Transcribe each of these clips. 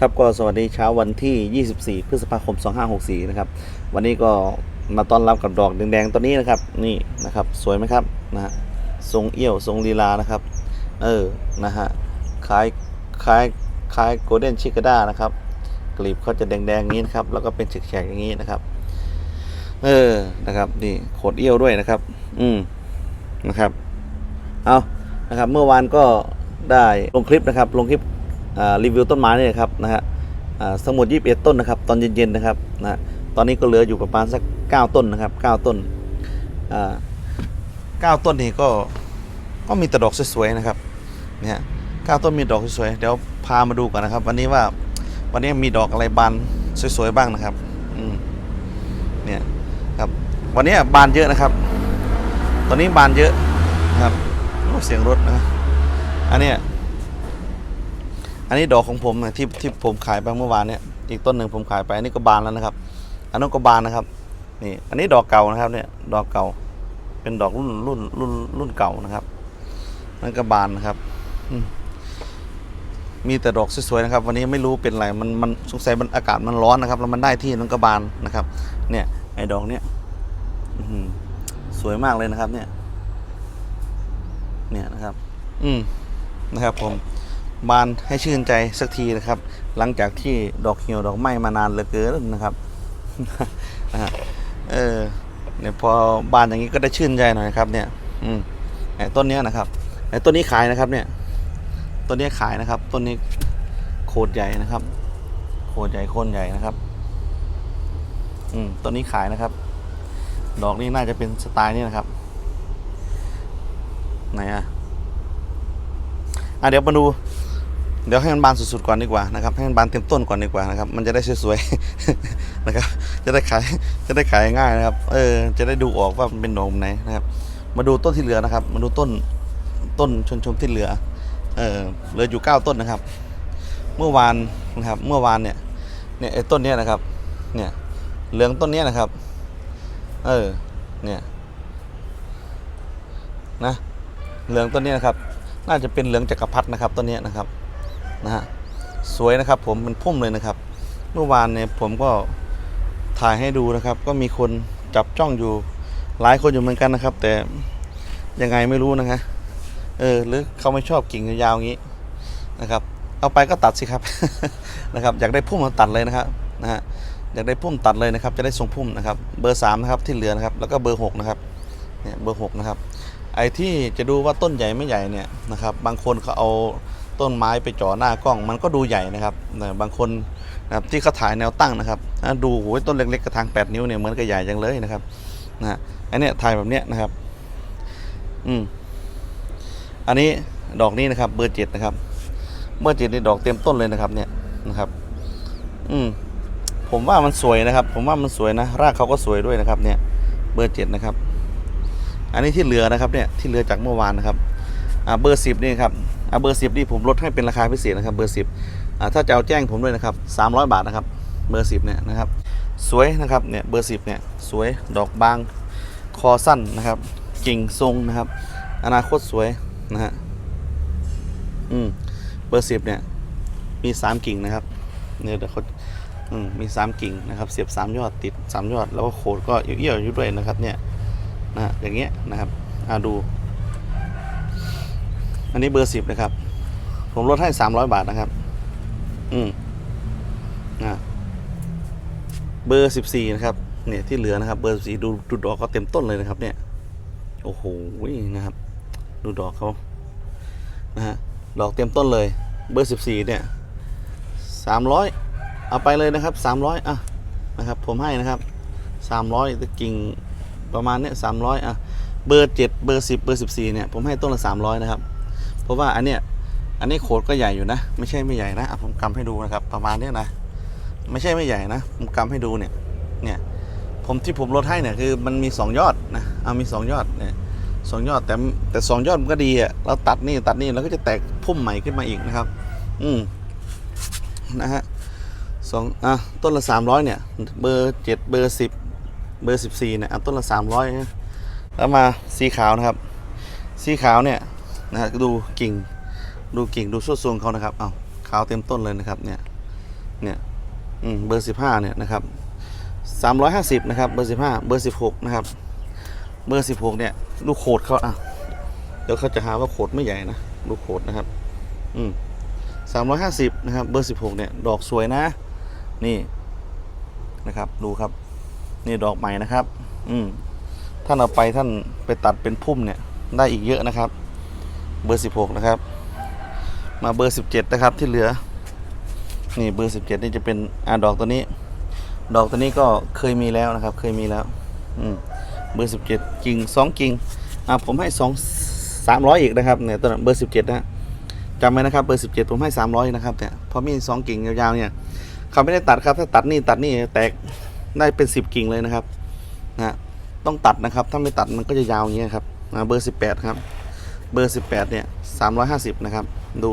ครับก็สวัสดีเช้าวันที่ 24 พฤษภาคม 2564 นะครับ วันนี้ก็มาต้อนรับกับดอกแดงๆตัวนี้นะครับ นี่นะครับสวยไหมครับนะฮะทรงเอี้ยวทรงลีลานะครับ เออนะฮะคล้ายคล้ายคล้ายโกลเด้นชิคาด้านะครับกลีบเขาจะแดงๆนี้นะครับ แล้วก็เป็นแฉกๆอย่างนี้นะครับ เออนะครับนี่โขดเอี้ยวด้วยนะครับ อืมนะครับ เอานะครับ เมื่อวานก็ได้ลงคลิปนะครับ ลงคลิป รีวิวต้นไม้นี่ครับนะฮะอ่าทั้งหมด21ต้นนะครับ ตอนเย็นๆนะครับนะตอนนี้ก็เหลืออยู่ประมาณสัก9ต้นนะครับ9ต้นอ่าต้นนี่ก็ก็มีแต่ดอกสวยๆนะครับเนี่ย9ต้นมีดอกสวยๆเดี๋ยวพามาดูก่อนนะครับ วันนี้ว่าวันนี้มีดอกอะไรบานสวยๆบ้างนะครับเนี่ยครับวันนี้บานเยอะนะครับ ตอนนี้บานเยอะนะครับเสียงรถนะอันนี้ อันนี้ดอกของผมนะที่ที่ผมขายไปเมื่อวานเนี่ยอีกต้นหนึ่งผมขายไปอันนี้ก็บานแล้วนะครับ อันนั้นก็บานนะครับนี่อันนี้ดอกเก่านะครับเนี่ยดอกเก่า เป็นดอกรุ่นรุ่นรุ่นรุ่นเก่านะครับนั่นก็บานนะครับมีแต่ดอกสวยๆนะครับ วันนี้ไม่รู้เป็นไรมันมันสงสัยมันอากาศมันร้อนนะครับ แล้วมันได้ที่นั่นก็บานนะครับ เนี่ยไอ้ดอกเนี่ยสวยมากเลยนะครับ เนี่ย เนี่ยนะครับ อืมนะครับผม บานให้ชื่นใจสักทีนะครับ หลังจากที่ดอกเหี่ยวดอกไม้มานานเหลือเกินนะครับเออเนี่ยพอบานอย่างนี้ก็ได้ชื่นใจหน่อยครับ เนี่ย อืมไอ้ต้นเนี้ยนะครับไอ้ต้นนี้ขายนะครับ เนี่ยต้นนี้ขายนะครับต้นนี้โคตรใหญ่นะครับ โคตรใหญ่โคนใหญ่นะครับ อืมต้นนี้ขายนะครับ ดอกนี้น่าจะเป็นสไตล์นี้นะครับไหนอะอะเดี๋ยวมาดู เดี๋ยวให้มันบานสุดๆก่อนดีกว่านะครับให้มันบานเต็มต้นก่อนดีกว่านะครับ มันจะได้สวยๆนะครับ จะได้ขายจะได้ขายง่ายนะครับ เออ จะได้ดูออกว่ามันเป็นดอกไหนนะครับ มาดูต้นที่เหลือนะครับ มาดูต้นต้นชนชมที่เหลือ เออเหลืออยู่เก้าต้นนะครับ เมื่อวานนะครับ เมื่อวานเนี่ย เนี่ยไอ้ต้นเนี้ยนะครับ เนี่ยเหลืองต้นเนี้ยนะครับ เออ เนี่ย นะ เหลืองต้นเนี้ยนะครับ น่าจะเป็นเหลืองจักรพรรดินะครับต้นเนี้ยนะครับ นะฮะสวยนะครับผมเป็นพุ่มเลยนะครับ เมื่อวานเนี่ยผมก็ถ่ายให้ดูนะครับ ก็มีคนจับจ้องอยู่หลายคนอยู่เหมือนกันนะครับ แต่ยังไงไม่รู้นะฮะเออหรือเขาไม่ชอบกิ่งยาวๆอย่างนี้นะครับ เอาไปก็ตัดสิครับนะครับ อยากได้พุ่มมาตัดเลยนะครับนะฮะอยากได้พุ่มตัดเลยนะครับ จะได้ทรงพุ่มนะครับ เบอร์สามนะครับที่เหลือนะครับ แล้วก็เบอร์หกนะครับเนี่ยเบอร์หกนะครับไอ้ที่จะดูว่าต้นใหญ่ไม่ใหญ่เนี่ยนะครับ บางคนเขาเอา ต้นไม้ไปจ่อหน้ากล้อง มันก็ดูใหญ่นะครับนะบางคนนะครับที่เขาถ่ายแนวตั้งนะครับดูโอ้ยต้นเล็กๆกระถาง8 นิ้วเนี่ยเหมือนกับใหญ่จังเลยนะครับนะอันเนี้ยถ่ายแบบเนี้ยนะครับอืมอันนี้ดอกนี้นะครับ เบอร์เจ็ดนะครับ เบอร์เจ็ดนี่ดอกเต็มต้นเลยนะครับ เนี่ยนะครับ อืมผมว่ามันสวยนะครับ ผมว่ามันสวยนะรากเขาก็สวยด้วยนะครับ เนี่ย เบอร์เจ็ดนะครับ อันนี้ที่เหลือนะครับ เนี่ยที่เหลือจากเมื่อวานนะครับ อ่าเบอร์สิบนี่ครับ เบอร์สิบนี่ผมลดให้เป็นราคาพิเศษนะครับเบอร์สิบถ้าจะเอาแจ้งผมด้วยนะครับสามร้อยบาทนะครับเบอร์สิบเนี่ยนะครับสวยนะครับเนี่ยเบอร์สิบเนี่ยสวยดอกบางคอสั้นนะครับกิ่งทรงนะครับ อนาคตสวยนะฮะอืมเบอร์สิบเนี่ยมีสามกิ่งนะครับเนี่ยเดี๋ยวเขาอืมมีสามกิ่งนะครับเสียบสามยอดติดสามยอด แล้วก็โขดก็เอี่ยวๆอยู่ด้วยนะครับเนี่ยนะอย่างเงี้ยนะครับอาดู อันนี้เบอร์สิบนะครับ ผมลดให้สามร้อยบาทนะครับ อืมนะเบอร์สิบสี่นะครับ เนี่ยที่เหลือนะครับ เบอร์สีดูดูดอกเขาเต็มต้นเลยนะครับ เนี่ย โอ้โหนะครับ ดูดอกเขานะฮะดอกเต็มต้นเลย เบอร์สิบสี่เนี่ยสามร้อยเอาไปเลยนะครับสามร้อยอะนะครับ ผมให้นะครับสามร้อยตะกิ่งประมาณเนี้ยสามร้อยอะเบอร์เจ็ดเบอร์สิบเบอร์สิบสี่เนี่ยผมให้ต้นละสามร้อยนะครับ เพราะว่าอันเนี้ยอันนี้โขดก็ใหญ่อยู่นะ ไม่ใช่ไม่ใหญ่นะผมกำให้ดูนะครับ ประมาณเนี้ยนะ ไม่ใช่ไม่ใหญ่นะ ผมกำให้ดูเนี่ย เนี่ยผมที่ผมลดให้เนี่ยคือมันมีสองยอดนะเอามีสองยอดเนี่ยสองยอดแต่แต่สองยอดมันก็ดีอะเราตัดนี่ตัดนี่แล้วก็จะแตกพุ่มใหม่ขึ้นมาอีกนะครับ อืมนะฮะสองอะต้นละสามร้อยเนี่ย เบอร์เจ็ดเบอร์สิบเบอร์14เนี่ยเอาต้นละ300นะแล้วมาสีขาวนะครับ สีขาวเนี่ย นะฮะดูกิ่งดูกิ่งดูส่วนทรงเขานะครับเอาขาวเต็มต้นเลยนะครับเนี่ยเนี่ยเบอร์สิบห้าเนี่ยนะครับสามร้อยห้าสิบนะครับเบอร์สิบห้าเบอร์สิบหกนะครับเบอร์สิบหกเนี่ยลูกโขดเขาอะเดี๋ยวเขาจะหาว่าโขดไม่ใหญ่นะลูกโขดนะครับอืมสามร้อยห้าสิบนะครับเบอร์สิบหกเนี่ยดอกสวยนะ นี่นะครับดูครับ นี่ดอกใหม่นะครับ อืมท่านเอาไปท่านไปตัดเป็นพุ่มเนี่ยได้อีกเยอะนะครับ เบอร์สิบหกนะครับ มาเบอร์สิบเจ็ดนะครับที่เหลือ นี่เบอร์สิบเจ็ดนี่จะเป็นอ่าดอกตัวนี้ ดอกตัวนี้ก็เคยมีแล้วนะครับ เคยมีแล้ว อืมเบอร์สิบเจ็ดกิ่งสองกิ่งอ่าผมให้สองสามร้อยอีกนะครับเนี่ยตัวเบอร์สิบเจ็ดนะจำไว้นะครับเบอร์สิบเจ็ดผมให้สามร้อยนะครับเนี่ยพราะมีสองกิ่งยาวๆเนี่ยเขาไม่ได้ตัดครับถ้าตัดนี่ตัดนี่แตกได้เป็นสิบกิ่งเลยนะครับนะต้องตัดนะครับ ถ้าไม่ตัดมันก็จะยาวอย่างเงี้ยครับอ่าเบอร์สิบแปดครับ เบอร์สิบแปดเนี่ยสามร้อยห้าสิบนะครับ ดู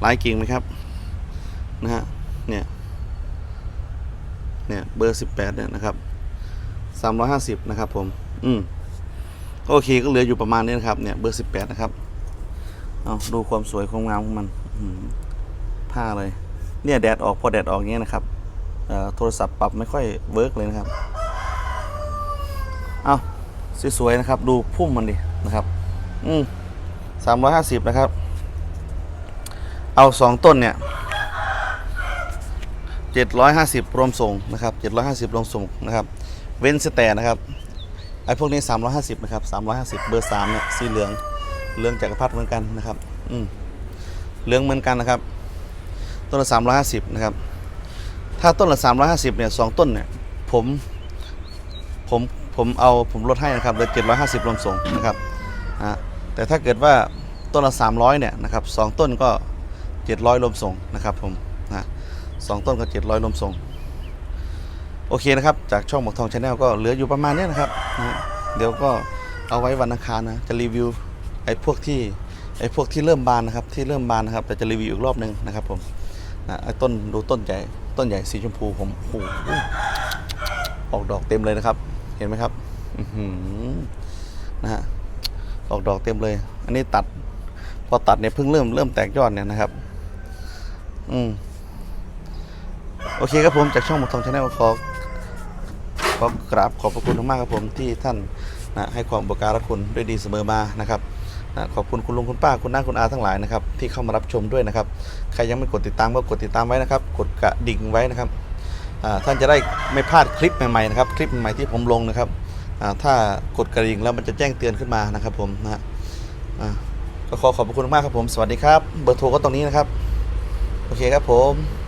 หลายกิ่งไหมครับ นะฮะ เนี่ย เนี่ย เบอร์สิบแปดเนี่ยนะครับสามร้อยห้าสิบนะครับผม อืมโอเค ก็เหลืออยู่ประมาณนี้นะครับ เนี่ย เบอร์สิบแปดนะครับ เอาดูความสวยความงามของมันผ้าเลย เนี่ย แดดออก พอแดดออกเงี้ยนะครับโทรศัพท์ปรับไม่ค่อยเวิร์กเลยนะครับ เอาสวยๆนะครับ ดูพุ่มมันดินะครับ อืม สามร้อยห้าสิบนะครับ เอาสองต้นเนี่ย750รวมส่งนะครับ750รวมส่งนะครับ เว้นสแต่นะครับไอ้พวกนี้350นะครับ350เบอร์3เนี่ยสีเหลืองเหลืองจักรพรรดิเหมือนกันนะครับ อืมเหลืองเหมือนกันนะครับ ต้นละ350นะครับ ถ้าต้นละ350เนี่ยสองต้นเนี่ยผมผมผมเอาผมลดให้นะครับเหลือ750รวมส่งนะครับอ่า แต่ถ้าเกิดว่าต้นละ300เนี่ยนะครับสองต้นก็ 700รวมส่งนะครับผมนะสองต้นก็เจ็ดร้อยลมส่งโอเคนะครับ จากช่องหมวกทองชาแนลก็เหลืออยู่ประมาณนี้นะครับนะเดี๋ยวก็เอาไว้วันอังคารนะจะรีวิวไอ้พวกที่ไอ้พวกที่เริ่มบานนะครับที่เริ่มบานนะครับแต่จะรีวิวอีกรอบหนึงนะครับผมนะไอ้ต้นดูต้นใหญ่ต้นใหญ่สีชมพูผมโอ้โหออกดอกเต็มเลยนะครับ เห็นไหมครับอื้อหือนะฮะ ออกดอกเต็มเลย อันนี้ตัด พอตัดเนี่ยเพิ่งเริ่มเริ่มแตกยอดเนี่ยนะครับ อืมโอเคครับผมจากช่องหมดทองชาแนลขอขอกราบขอบพระคุณมากๆครับผมที่ท่านนะให้ความบริการรับคุณด้วยดีเสมอมานะครับนะขอบคุณคุณลุงคุณป้าคุณน้าคุณอาทั้งหลายนะครับที่เข้ามารับชมด้วยนะครับใครยังไม่กดติดตามก็กดติดตามไว้นะครับ กดกระดิ่งไว้นะครับท่านจะได้ไม่พลาดคลิปใหม่ๆนะครับคลิปใหม่ที่ผมลงนะครับ ถ้ากดกระดิ่งแล้วมันจะแจ้งเตือนขึ้นมานะครับผมนะฮะอ่าก็ขอขอบคุณมากครับผม สวัสดีครับ เบอร์โทรก็ตรงนี้นะครับ โอเคครับผม